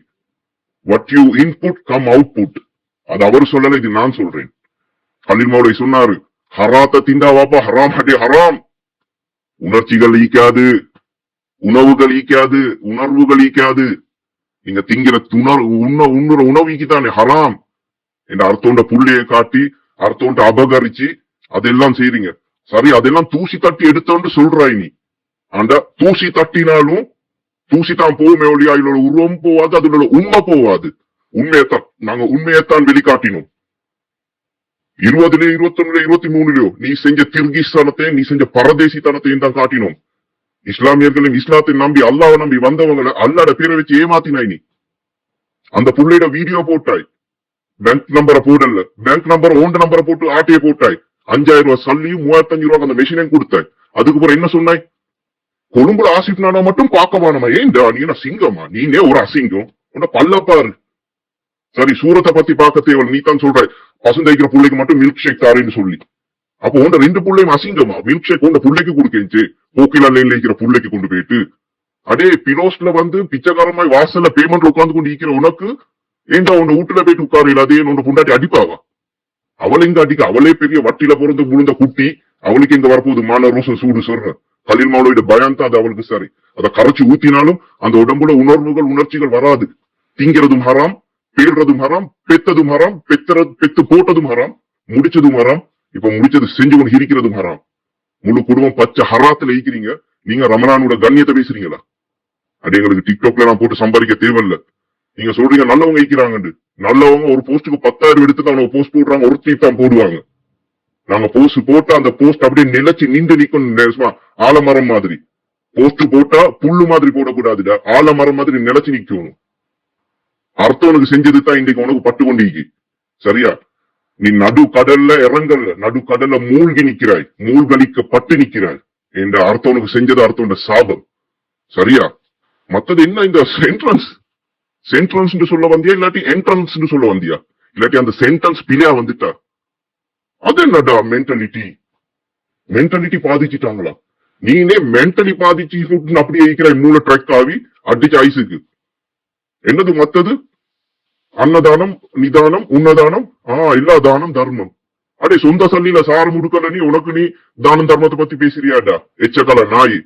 What you input come output அது அவர் சொல்லல இது நான் சொல்றேன். கலில் சொன்னாரு ஹராத்த திண்டா வாப்பா ஹராம் அடே ஹராம். உணர்ச்சிகள் ஈக்காது உணவுகள் ஈக்காது உணர்வுகள் ஈக்காது நீங்க திங்கிற துணர் உண்ண உண்ணுற உணவு ஈக்கித்தானே ஹராம். என்ற அர்த்தோண்ட புள்ளையை காட்டி அர்த்தோண்ட அபகரிச்சு அதெல்லாம் செய்றீங்க. சரி அதெல்லாம் தூசி தட்டி எடுத்தோன்னு சொல்றாய் நீ அந்த தூசி தட்டினாலும் தூசி தான் போகுமே ஒழியா இதோட உருவம் போவாது அதோட உண்மை போவாது உண்மையத்தான் நாங்க உண்மையத்தான் வெளிக்காட்டினோம். இருபதுல இருபத்தொன்னுல இருபத்தி மூணுலயோ நீ செஞ்ச கிர்கிஸ்தானத்தையும் நீ செஞ்ச பரதேசித்தனத்தையும் தான் காட்டினோம். இஸ்லாமியர்களின் இஸ்லாத்தை நம்பி அல்லாவை நம்பி வந்தவங்களை அல்லாட பேரை வச்சு ஏமாத்தினாய் நீ. அந்த புள்ளையோட வீடியோ போட்டாய். பேங்க் நம்பரை போடல. பேங்க் நம்பர் ஓண்ட நம்பரை போட்டு ஆட்டையை போட்டாய். அஞ்சாயிரம் ரூபாய் சல்லியும் மூவாயிரத்தஞ்சு ரூபாய் அந்த மெஷினையும் கொடுத்தாய். அதுக்கப்புறம் என்ன சொன்னாய்? கொழும்புல ஆசிப் நானா மட்டும் பாக்கமானமா வேணாமா ஏன்டா நீ என்ன சிங்கமா? நீனே ஒரு அசிங்கம். உன்ன பல்ல பாரு. சரி சூரத்தை பத்தி பார்க்க தேவை நீ தான் சொல்ற பசுந்தைக்கிற பிள்ளைக்கு மட்டும் மில்க் ஷேக் தாருன்னு சொல்லி. அப்போ உண்ட ரெண்டு பிள்ளையும் அசிங்கமா? மில்க் ஷேக் உண்ட பிள்ளைக்கு கொடுக்கச்சு போக்கில இருக்கிற பிள்ளைக்கு கொண்டு போயிட்டு. அடே பிலோஸ்ல வந்து பிச்சைக்காரமாய் வாசல்ல பேமெண்ட் உட்கார்ந்து கொண்டு இருக்கிற உனக்கு ஏண்டா உன் வீட்டுல போயிட்டு உட்காரு அதே உன்னை புண்டாட்டி அடிப்பாவா? அவள் எங்க அடிக்க அவளே பெரிய வட்டியில பிறந்து விழுந்த குட்டி அவளுக்கு எங்க வரப்போகுது மான ரோசம் சூடு சொல்ற கலில் பயம் தான் அது அவளுக்கு சரி. அதை கரைச்சு ஊத்தினாலும் அந்த உடம்புல உணர்வுகள் உணர்ச்சிகள் வராது. திங்கிறதும் ஹராம் பேடுறதும் ஹராம் பெத்ததும் ஹராம் பெத்துறது பெத்து போட்டதும் ஹராம் முடிச்சதும் ஹராம். இப்ப முடிச்சது செஞ்சு கொண்டு இருக்கிறதும் ஹராம். முழு குடும்பம் பச்சை ஹராத்துல ஈக்கிறீங்க நீங்க ரமணானோட கண்ணியத்தை பேசுறீங்களா? அது எங்களுக்கு டிக்டாக்ல நான் போட்டு சம்பாதிக்க தேவையில்ல. நீங்க சொல்றீங்க நல்லவங்க ஈக்கிறாங்கன்னு நல்லவங்க ஒரு போஸ்ட்டுக்கு பத்தாயிரம் எடுத்து தான் அவங்க போஸ்ட் போடுறாங்க ஒருத்தி தான் போடுவாங்க. நாங்க போஸ்ட் போட்டா அந்த போஸ்ட் அப்படியே நிலைச்சு நின்று நிக்கணும் ஆலமரம் மாதிரி. போஸ்ட் போட்டா புல்லு மாதிரி போடக்கூடாதுடா. ஆலமரம் மாதிரி நிலைச்சு நிக்கணும் அர்த்தம் உனக்கு செஞ்சது தான் இன்றைக்கு உனக்கு பட்டு கொண்டிருக்கு. சரியா? நீ நடு கடல்ல இறங்கல நடு கடல்ல மூழ்கி நிக்கிறாய். மூழ்கடிக்கப்பட்டு நிக்கிறாய். என்ற அர்த்தம் உனக்கு செஞ்சது அர்த்தம் சாபம். சரியா? மத்தது என்ன இந்த சென்ட்ரன்ஸ் சென்ட்ரன்ஸ் சொல்ல வந்தியா இல்லாட்டி என்ட்ரன்ஸ் சொல்ல வந்தியா? இல்லாட்டி அந்த சென்டென்ஸ் பிழையா வந்துட்டா? அது என்னடா மென்டாலிட்டி மென்டாலிட்டி பாதிச்சுட்டாங்களா? நீனே மென்டலி பாதிச்சு அப்படியே இருக்கிற மூல ட்ரக் ஆவி அடிச்சு ஐஸுக்கு என்னது மத்தது அன்னதானம் நிதானம் உன்னதானம்? ஆ எல்லா தானம் தர்மம். அடே சொந்த சல்லில சாறு முடுக்கல நீ உனக்கு நீ தானம் தர்மத்தை பத்தி பேசுறியாடா? எச்சக்கல நாய்.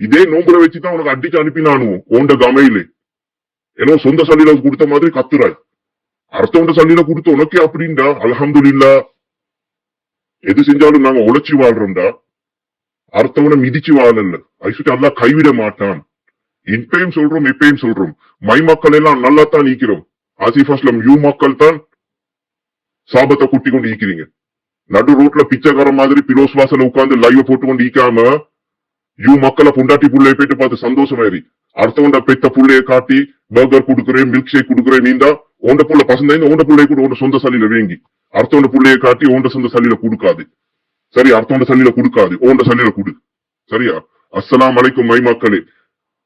இதே நோம்புல வச்சுதான் உனக்கு அடிச்சு அனுப்பினானு ஓண்ட கமையிலே. ஏன்னோ சொந்த சல்லில கொடுத்த மாதிரி கத்துறாய். அடுத்தவண்ட சல்லில கொடுத்த உனக்கே அப்படின்டா அலஹம்துல்லா எது செஞ்சாலும் நாங்க உழைச்சி வாழ்றோம்டா. அடுத்தவனை மிதிச்சு வாழல. ஐசுட்டு அல்லா கைவிட மாட்டான். இப்பயும் சொல்றோம் இப்பயும் சொல்றோம். மை மக்கள் எல்லாம் நல்லா தான் நீக்கிறோம் ஆசிஃப் அஸ்லம் யூ மக்கள் தான் சாபத்தை குட்டி கொண்டு ஈக்கிறீங்க நடு ரோட்ல பிச்சைக்கார மாதிரி பிரோஸ் வாசல உட்கார்ந்து லைவ் போட்டு கொண்டு ஈக்காம யூ மக்களை பொண்டாட்டி புள்ளைய போயிட்டு பார்த்து சந்தோஷமாயிரி அடுத்தவன்ட பெத்த புள்ளைய காட்டி பர்கர் குடுக்குறேன் மில்க் ஷேக் குடுக்குறேன் நீந்தா உண்ட புள்ள பசங்க உண்ட புள்ளைய கூட உண்ட சொந்த சல்லில வேங்கி. அடுத்தவண்ட புள்ளைய காட்டி உண்ட சொந்த சல்லில கொடுக்காது. சரி அர்த்தோட சல்லில கொடுக்காது. உண்ட சல்லில கொடு. சரியா? அஸ்ஸலாம் அலைக்கும் மைமாக்களே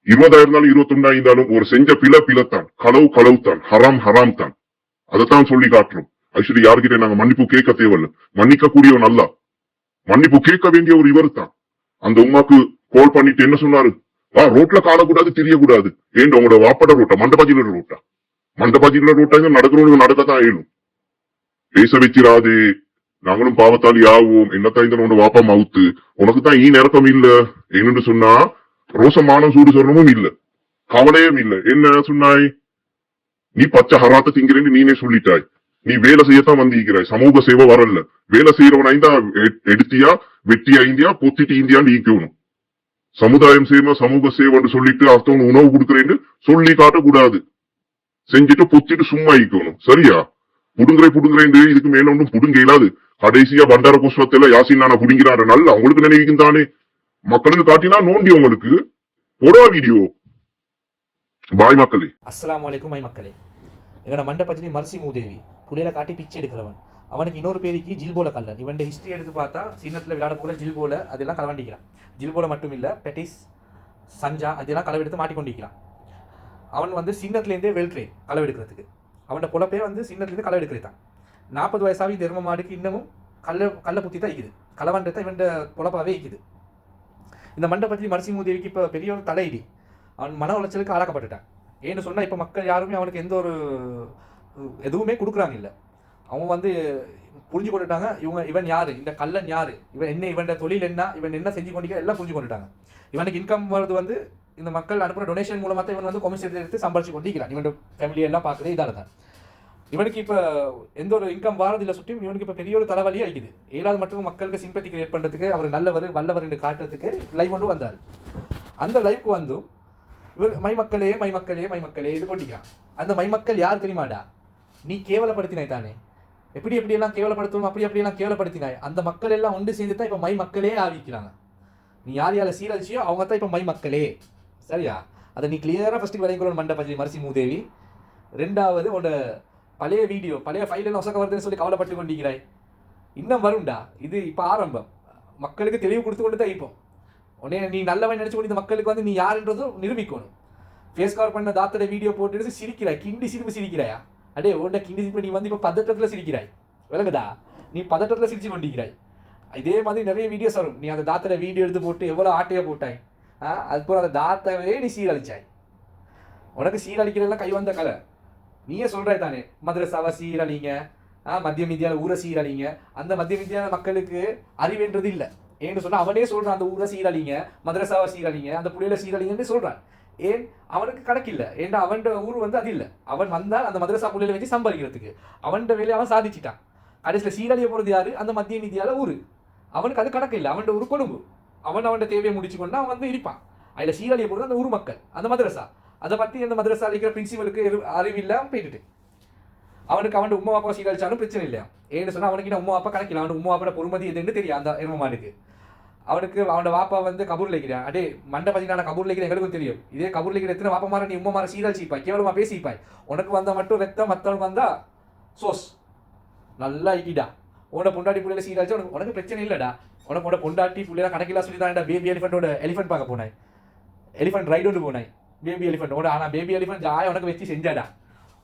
இருபதாயிரம் இருந்தாலும் இருபத்தொன்னா இருந்தாலும் ஒரு செஞ்ச பில பிலத்தான் களவு களவு தான் ஹராம் ஹராம் தான் அதைத்தான் சொல்லி காட்டுறோம். ஐஸ்வர்யா யார்கிட்ட நாங்க மன்னிப்பு கேட்க தேவையில்ல. மன்னிக்க கூடியவன் அல்ல மன்னிப்பு கேட்க வேண்டிய ஒரு இவர் தான் அந்த உமாக்கு கால் பண்ணிட்டு என்ன சொன்னாரு? ஆ ரோட்ல காலக்கூடாது தெரியக்கூடாது. ஏன் உங்களோட வாப்பட ரோட்டா? மண்டபாஜில ரோட்டா? மண்டபாஜில ரோட்டா இங்க நடக்கிறவனுக்கு நடக்கத்தான் ஆயிடும் பேச வச்சிடாது நாங்களும் பாவத்தால் யாவும் என்னத்தான் இந்த உன்னோட வாப்பா மவுத்து? உனக்கு தான் ஈ நிரப்பம் இல்ல. என்னன்னு சொன்னா ரோசமான சூடு சொர்ணமும் இல்ல. கவலையும் இல்ல. என்ன சொன்னாய்? நீ பச்சை ஹராத்த திங்கிறேன்னு நீனே சொல்லிட்டாய். நீ வேலை செய்யத்தான் வந்திருக்கிறாய். சமூக சேவை வரல வேலை செய்யறவனாய்ந்தா எடுத்தியா வெட்டி ஐந்தியா பொத்திட்டு இந்தியான்னு ஈக்கணும் சமுதாயம் சேவை சமூக சேவைன்னு சொல்லிட்டு அர்த்தவங்க உணவு கொடுக்குறேன்னு சொல்லி காட்டக்கூடாது. செஞ்சுட்டு பொத்திட்டு சும்மா இருக்கணும் சரியா? புடுங்குறை புடுங்குறேன் இதுக்கு மேல ஒன்றும் புடுங்க இல்லாது கடைசியா பண்டார புஷ்பத்துல யாசின் நானா புடுங்கிறாரு நல்ல அவங்களுக்கு நினைவுக்கும் தானே. மக்களுக்கு காட்டினா நோண்டி உங்களுக்கு. போடா வீடியோ பாய் மக்களே. அஸ்லாம் அலைக்கும் மை மக்களே. எங்களோட மண்டபத்திலே மர்சி மூதேவி புள்ளையில காட்டி பிச்சை எடுக்கிறவன். அவனுக்கு இன்னொரு பேருக்கு ஜில்போல கல்லன் இவன் ஹிஸ்டரி எடுத்து பார்த்தா சின்னத்தில் விளையாட போல ஜில்போல அதெல்லாம் கலவண்டிக்கிறான். ஜில்போல மட்டும் இல்லை பெட்டிஸ் சஞ்சா அதெல்லாம் கலவெடுத்து மாட்டிக்கொண்டிருக்கிறான். அவன் வந்து சின்னத்துலேருந்தே வெல் ட்ரெயின் களவெடுக்கிறதுக்கு அவனோட பொழப்பே வந்து சின்னத்துலேருந்து களவெடுக்கிறது தான் நாற்பது வயசாகி தர்ம மாடுக்கு இன்னமும் கல்ல கல்ல புத்தி தான் இருக்குது தான் இவன் பொழப்பாகவே இருக்குது இந்த மண்டபத்தினி மர்சி மூதேவிக்கு இப்போ பெரிய ஒரு தலையிடி. அவன் மன உளைச்சலுக்கு ஆளாக்கப்பட்டுட்டான். ஏன்னு சொன்னால் இப்போ மக்கள் யாருமே அவனுக்கு எந்த ஒரு எதுவுமே கொடுக்குறாங்க இல்லை. அவன் வந்து புரிஞ்சு கொண்டுட்டாங்க இவங்க இவன் யார்? இந்த கல்லன் யார்? இவன் என்ன இவன் தொழில் என்ன? இவன் என்ன செஞ்சு கொண்டிருக்க? எல்லாம் புரிஞ்சு கொண்டுட்டாங்க. இவனுக்கு இன்கம் வருது வந்து இந்த மக்கள் அனுப்புகிற டொனேஷன் மூலமாக தான் இவன் வந்து கொமிஷன் எடுத்து சம்பாரிச்சு கொண்டிருக்கிறான். இவனோட ஃபேமிலி எல்லாம் பார்க்குறது இதால தான் இவனுக்கு இப்போ எந்த ஒரு இன்கம் வாரதில்லை சுற்றியும் இவனுக்கு இப்போ பெரிய ஒரு தலைவலியாக இருக்குது ஏழாவது மட்டும் மக்களுக்கு சிம்பத்தி கிரியேட் பண்ணுறதுக்கு அவர் நல்லவர் வல்லவர் என்று காட்டுறதுக்கு லைவ் ஒன்று வந்தார். அந்த லைவ்க்கு வந்தும் இவர் மை மக்களே மை மக்களே மை மக்களே இது கொண்டிக்கிறான் அந்த மை மக்கள் யார் தெரியுமாடா? நீ கேவலப்படுத்தினாய் தானே. எப்படி எப்படியெல்லாம் கேவலப்படுத்தணும் அப்படி அப்படியெல்லாம் கேவலப்படுத்தினாய். அந்த மக்கள் எல்லாம் ஒன்று சேர்ந்து தான் இப்போ மை மக்களே ஆவிக்கிறாங்க நீ யார் யாரை சீரழிச்சியோ அவங்க தான் இப்போ மை மக்களே. சரியா? அதை நீ கிளியராக ஃபஸ்ட்டு விளையங்குறோம் மண்டபஞ்சி மரிசி மூதேவி. ரெண்டாவது உன்னோட பழைய வீடியோ பழைய ஃபைல் ஒசக்க வருதுன்னு சொல்லி கவலைப்பட்டு கொண்டிருக்கிறாய். இன்னும் வரும்டா. இது இப்போ ஆரம்பம். மக்களுக்கு தெளிவு கொடுத்து கொண்டு தான் இப்போ உடனே நீ நல்லவன் நினச்சி கொண்டு இந்த மக்களுக்கு வந்து நீ யாருன்றதும் நிரூபிக்கணும். ஃபேஸ் கவர் பண்ண தாத்தோட வீடியோ போட்டு சிரிக்கிறாய். கிண்டி சிரிப்பு சிரிக்கிறாயா? அடே உன்ன கிண்டி சிரிப்பு நீ வந்து இப்போ பதட்டத்தில் சிரிக்கிறாய். விளங்குதா? நீ பதட்டத்தில் சிரிச்சு கொண்டிருக்கிறாய். இதே மாதிரி நிறைய வீடியோஸ் வரும். நீ அந்த தாத்தோட வீடியோ எடுத்து போட்டு எவ்வளோ ஆட்டையை போட்டாய். அதுபோல் அந்த தாத்தவே நீ சீரழிச்சாய். உனக்கு சீரழிக்கிறதெல்லாம் கைவந்த கலை. நீயே சொல்கிற தானே மதுரசாவை சீரழிங்க மத்தியம் இந்தியாவில் ஊரை சீரழிங்க. அந்த மத்திய இந்தியாவில் மக்களுக்கு அறிவுன்றது இல்லை. ஏன்னு சொன்னால் அவனே சொல்கிறான் அந்த ஊரை சீரழிங்க மதுரசாவை சீரழிங்க அந்த புள்ளையில சீரழிங்கன்னு சொல்கிறான் ஏன்? அவனுக்கு கணக்கில்லை ஏன்னா அவன் ஊர் வந்து அது இல்லை. அவன் வந்தால் அந்த மதுரசா புள்ளையில வச்சு சம்பாதிக்கிறதுக்கு. அவன் வேலையை அவன் சாதிச்சிட்டான். கடைசியில் சீரழிய போகிறது யாரு? அந்த மத்திய இந்தியாவில் ஊர். அவனுக்கு அது கணக்கு இல்லை. அவன் ஒரு கொழும்பு. அவன் அவன் தேவையை முடிச்சு கொண்டு அவன் வந்து இருப்பான். அதில் சீரழிய போகிறது அந்த ஊர் மக்கள் அந்த மதரசா. அதை பற்றி அந்த மதரசா அளிக்கிற பிரின்சிபலுக்கு அறிவு இல்லாமல் போயிட்டு அவனுக்கு அவன் உமா அப்பா சீரழிச்சாலும் பிரச்சனை இல்லையா? ஏன்னு சொன்னால் அவனுக்கு உம்மா அப்பா கணக்கில் அவன் உம்மா அப்பா பொறுமதி எதுன்னு தெரியும் அந்த எருமமானுக்கு. அவனுக்கு அவனோட வாப்பா வந்து கபூர் லைக்கிறான் அடே மண்டை பதினால கபூர் லைக்கிற எங்களுக்கும் தெரியும். இதே கபூர் லைக்கிற எத்தனை வாப்பா மாற நீ உமா மாற சீரழிச்சிப்பாய் கேவலமாக பேசிப்பாய் உனக்கு வந்தால் மட்டும் ரத்தம் மற்றவனுக்கு வந்தால் சோஸ். நல்லா இக்கிடா. உன்னோட பொண்டாடி பிள்ளைல சீரழிச்சா உனக்கு உனக்கு பிரச்சனை இல்லைடா. உனக்கு உன்னோட பொண்டாட்டி பிள்ளைலாம் கணக்கில்லாம் சொல்லி தான் பேபி எலிஃபென்ட்டோட எலிஃபென்ட் பார்க்க போனாய். எலிஃபென்ட் ரைடு ஒன்று போனேன் பேபி எலிஃபென்ட் உட ஆனால் பேபி எலிஃபென்ட் ஜாய உனக்கு வச்சு செஞ்சாடா.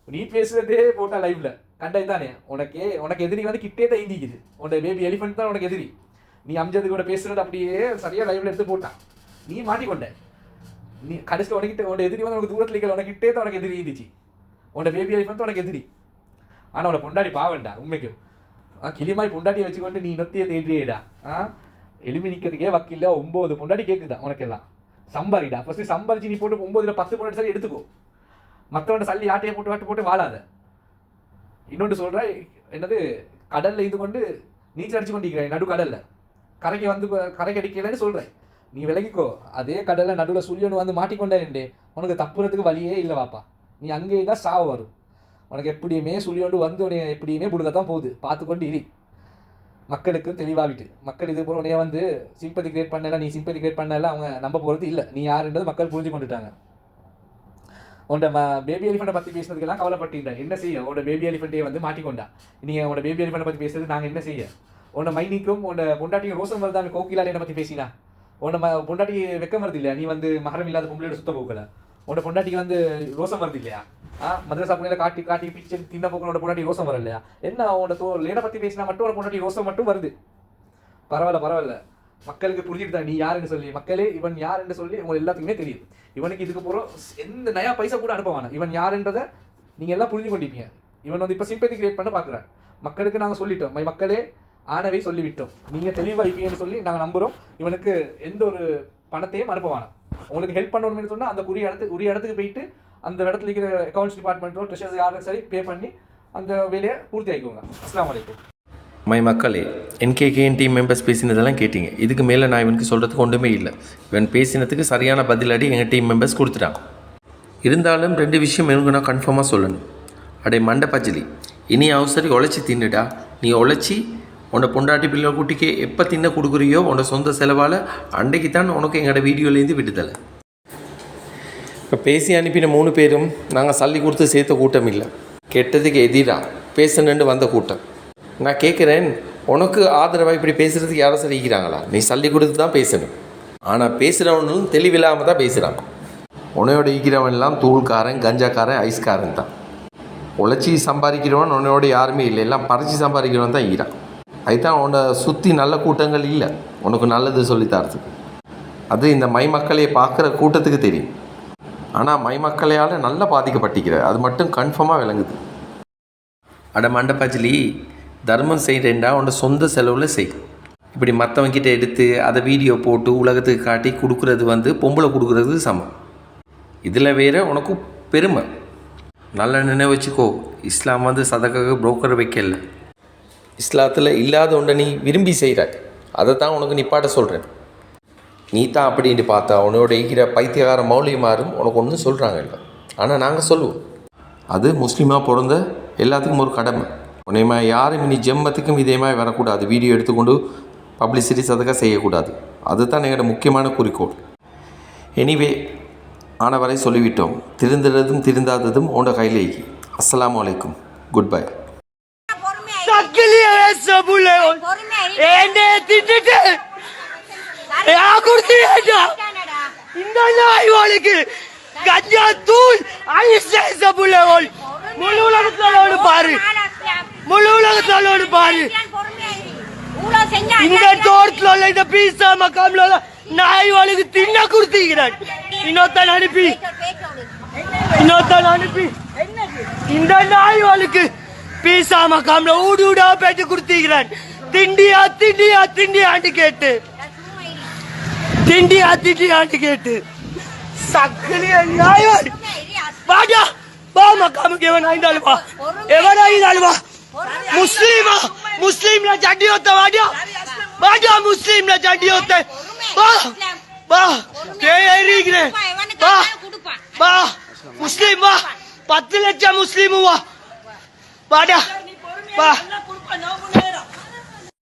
நீ பேசுறதே போட்டா லைவ்ல கண்டது தானே? உனக்கே உனக்கு எதிரி வந்து கிட்டே தான் இந்திக்குது உன்னோட பேபி எலிஃபென்ட் தான் உனக்கு எதிரி. நீ அம்ஜது கூட பேசுறது அப்படியே சரியாக லைவ்ல எடுத்து போட்டான். நீ மாட்டிக்கொண்ட. நீ கடைசியில் உனக்கிட்ட உன்னோட எதிரி வந்து உனக்கு தூரத்தில் இருக்கிற உனக்கிட்டே தான் உனக்கு எதிரி இருந்துச்சு உன்னோட பேபி எலிஃபென்ட் உனக்கு எதிரி. ஆனால் உன பொண்டாடி பாவண்டா உண்மைக்கு. கிளிமாய் பொண்டாட்டி வச்சுக்கொண்டு நீ நொத்திய தேடியேடா ஆ எலும்பி நிற்கிறதுக்கே வக்கில்ல ஒம்பது பொண்டாட்டி கேட்குதா உனக்கெல்லாம் சம்பாரிடா ஃபஸ்ட்டு சம்பாரிச்சு நீ போட்டு ஒன்பதுல பத்து பொண்டாட்டி சரி எடுத்துக்கோ மற்றவன்ட சல்லி ஆட்டையை போட்டு வாட்டு போட்டு வாழாத இன்னொன்று சொல்கிறேன் என்னது கடலில் இது கொண்டு நீச்சல் அடிச்சு கொண்டிருக்கிறேன் நடு கடலில் கரைக்கு வந்து கரைக்கு அடிக்கலன்னு சொல்கிறேன் நீ விலகிக்கோ அதே கடலில் நடுவில் சூரியன் வந்து மாட்டிக்கொண்டேன்டே உனக்கு தப்புறதுக்கு வழியே இல்லை வாப்பா நீ அங்கேயே தான் சாவு வரும் உனக்கு எப்படியுமே சுழியோண்டு வந்து உனைய எப்படியுமே புடுங்க தான் போகுது. பார்த்து கொண்டு இரு. மக்களுக்கு தெளிவாகிட்டு. மக்கள் இது போல உனைய வந்து சிம்பதி கிரியேட் பண்ணல நீ சிம்பதி கிரியேட் பண்ணல அவங்க நம்ப போகிறது இல்லை. நீ யாருன்றது மக்கள் புரிஞ்சு கொண்டுட்டாங்க. உன்னோட பேபி எலிஃபெண்ட்டை பற்றி பேசுனதுக்கெல்லாம் கவலைப்பட்டிருந்தேன் என்ன செய்ய? உன்னோட பேபி எலிஃபெண்ட்டே வந்து மாட்டிக்கொண்டா. நீங்கள் உன்னோட பேபி எலிஃபெண்ட்டை பற்றி பேசுறது நாங்கள் என்ன செய்ய? உன்னை மைனிக்கும் உன்னோட பொண்டாட்டியும் ரோசம் வருதான் கோகிலால் என்னை பற்றி பேசினா? உன்னை ம பொண்டாட்டி வெக்கம் வருது இல்லையா? நீ வந்து மகரம் இல்லாத பொம்பளையோட சுத்த போகல உன்னோட பொண்டாட்டிக்கு வந்து ரோசம் வருது இல்லையா? மதுரசா புள்ளியில் காட்டி காட்டி பிச்சு தின்ன போக்கனோட பொண்டாட்டி ரோசம் வரல இல்லையா என்ன அவனோட தோ லேனை பற்றி பேசினா மட்டும் அவனோட பொண்டாட்டி யோசம் மட்டும் வருது. பரவாயில்ல பரவாயில்ல. மக்களுக்கு புரிஞ்சுட்டு நீ யாருன்னு சொல்லி. மக்களே இவன் யாருன்னு சொல்லி உங்களுக்கு எல்லாத்துக்குமே தெரியும். இவனுக்கு இதுக்கு போகிறோம் எந்த நயா பைசா கூட அனுப்பவான இவன் யாருன்றத நீங்கள் எல்லாம் புரிஞ்சு கொண்டிருப்பீங்க. இவன் வந்து இப்போ சிம்பத்தி கிரியேட் பண்ண பார்க்குறேன் மக்களுக்கு நாங்கள் சொல்லிட்டோம். மை மக்களே ஆனவை சொல்லிவிட்டோம். நீங்கள் தெளிவாக இருப்பீங்கன்னு சொல்லி நாங்கள் நம்புகிறோம் இவனுக்கு எந்த ஒரு பணத்தையும் அனுப்பவான உங்களுக்கு ஹெல்ப் பண்ணணும்னு சொன்னால் அந்த உரிய இடத்துக்கு உரிய இடத்துக்கு போயிட்டு அந்த இடத்துல இருக்கிற அக்கௌண்ட்ஸ் டிபார்ட்மெண்ட்டோ ட்ரெஷர்ஸ் யாரும் சரி பே பண்ணி அந்த வேலையை பூர்த்தி ஆகிக்கோங்க அஸ்லாம் வலைக்கும் மை மக்களே என்கேகேஎன் டீம் மெம்பர்ஸ் பேசினதெல்லாம் கேட்டீங்க. இதுக்கு மேலே நான் இவனுக்கு சொல்கிறதுக்கு ஒன்றுமே இல்லை. இவன் பேசினதுக்கு சரியான பதிலடி எங்கள் டீம் மெம்பர்ஸ் கொடுத்துட்டாங்க. இருந்தாலும் ரெண்டு விஷயம் எனக்கு நான் கன்ஃபார்மாக சொல்லணும். அடே மண்டை பச்சலி இனி அவசரி உழைச்சி தின்னுடா. நீ உழைச்சி உன்னை பொண்டாட்டி பிள்ளை குட்டிக்கு எப்போ தின்ன கொடுக்குறியோ உன்னோட சொந்த செலவால் அன்றைக்கு தான் உனக்கு எங்களோட வீடியோலேருந்து விடுதலை. இப்போ பேசி அனுப்பின மூணு பேரும் நாங்கள் சல்லி கொடுத்து சேர்த்த கூட்டம் இல்லை. கெட்டதுக்கு எதிராக பேசணுன்னு வந்த கூட்டம். நான் கேட்குறேன் உனக்கு ஆதரவாக இப்படி பேசுகிறதுக்கு யாரும் சரிக்கிறாங்களா நீ சல்லி கொடுத்து தான் பேசணும். ஆனால் பேசுகிறவனும் தெளிவில்லாமல் தான் பேசுகிறான் உன்னையோட ஈக்கிறவன் எல்லாம் தூள்காரன் கஞ்சாக்காரன் ஐஸ்காரன் தான். உழைச்சி சம்பாதிக்கிறவன் உன்னோட யாருமே இல்லை. எல்லாம் பறிச்சு சம்பாதிக்கிறவன் தான் ஈரான் அதுதான் உன்னை சுற்றி நல்ல கூட்டங்கள் இல்லை. உனக்கு நல்லது சொல்லித்தரத்துக்கு அது இந்த மை மக்களையை பார்க்குற கூட்டத்துக்கு தெரியும். ஆனால் மைமக்களையால் நல்லா பாதிக்கப்பட்டிருக்கிறார். அது மட்டும் கன்ஃபார்மாக விளங்குது. அட மண்டப்பாச்சிலி தர்மம் செய்கிறேன்டா உன்னோட சொந்த செலவில் செய். இப்படி மற்றவங்கிட்ட எடுத்து அதை வீடியோ போட்டு உலகத்துக்கு காட்டி கொடுக்குறது வந்து பொம்பளை கொடுக்குறது சமம். இதில் வேற உனக்கு பெருமை. நல்ல நினைவு வச்சுக்கோ இஸ்லாம் வந்து சதக்காக புரோக்கர் வைக்கல. இஸ்லாத்தில் இல்லாத ஒன்றை நீ விரும்பி செய்கிற அதை தான் உனக்கு நிப்பாட்ட சொல்கிறேன் நீ தான் அப்படின்ட்டு பார்த்தா உன்னோட இருக்கிற பைத்தியகார மௌலியமாரும் உனக்கு ஒன்றும் சொல்கிறாங்க இல்லை. ஆனால் நாங்கள் சொல்லுவோம். அது முஸ்லீமாக பிறந்த எல்லாத்துக்கும் ஒரு கடமை. உன்னையமா யாரும் இனி ஜெம்மத்துக்கும் இதே மாதிரி வரக்கூடாது. வீடியோ எடுத்துக்கொண்டு பப்ளிசிட்டி சதக்கா செய்யக்கூடாது. அதுதான் எங்களோட முக்கியமான குறிக்கோள். எனிவே ஆனவரை சொல்லிவிட்டோம். திருந்துறதும் திருந்தாததும் உன்னோட கையிலே அஸ்ஸலாமு அலைக்கும். குட் பை இந்த நாய்வாளுக்கு கஞ்சா தூள் ஐசேச புள்ளவோல் முழு உலகத்தோடு பாரு. முழு உலகத்தோடு பாரு. இந்த தோட்டத்துல உள்ள இந்த பீஸா மக்காம்ல நாய்வாளுக்கு தின்ன கொடுத்தீங்கிறான். இன்னொருத்தன் அனுப்பி. இன்னொருத்தன் அனுப்பி. இந்த நாய்வாளுக்கு பீஸா மக்காம்ல ஊடு ஊடா பேட்டு கொடுத்தீங்கிறான். திண்டியா திண்டியா திண்டியான்னு கேட்டு. திண்டியா திண்டியான்னு கேட்டு சக்கலிய நாய்வாள் வாடா வா மக்காமுக்கு எவன் ஆய்ந்தாலும் வா எவன் ஆய்ந்தாலும் வா முஸ்லீமா முஸ்லீம்ல ஜட்டியோத்த வாடியா வாடா முஸ்லீம்ல ஜட்டியோத்த வா வா கேறீகிறேன் வா வா முஸ்லீம் வா பத்து லட்சம் முஸ்லீம் வா வாடா வா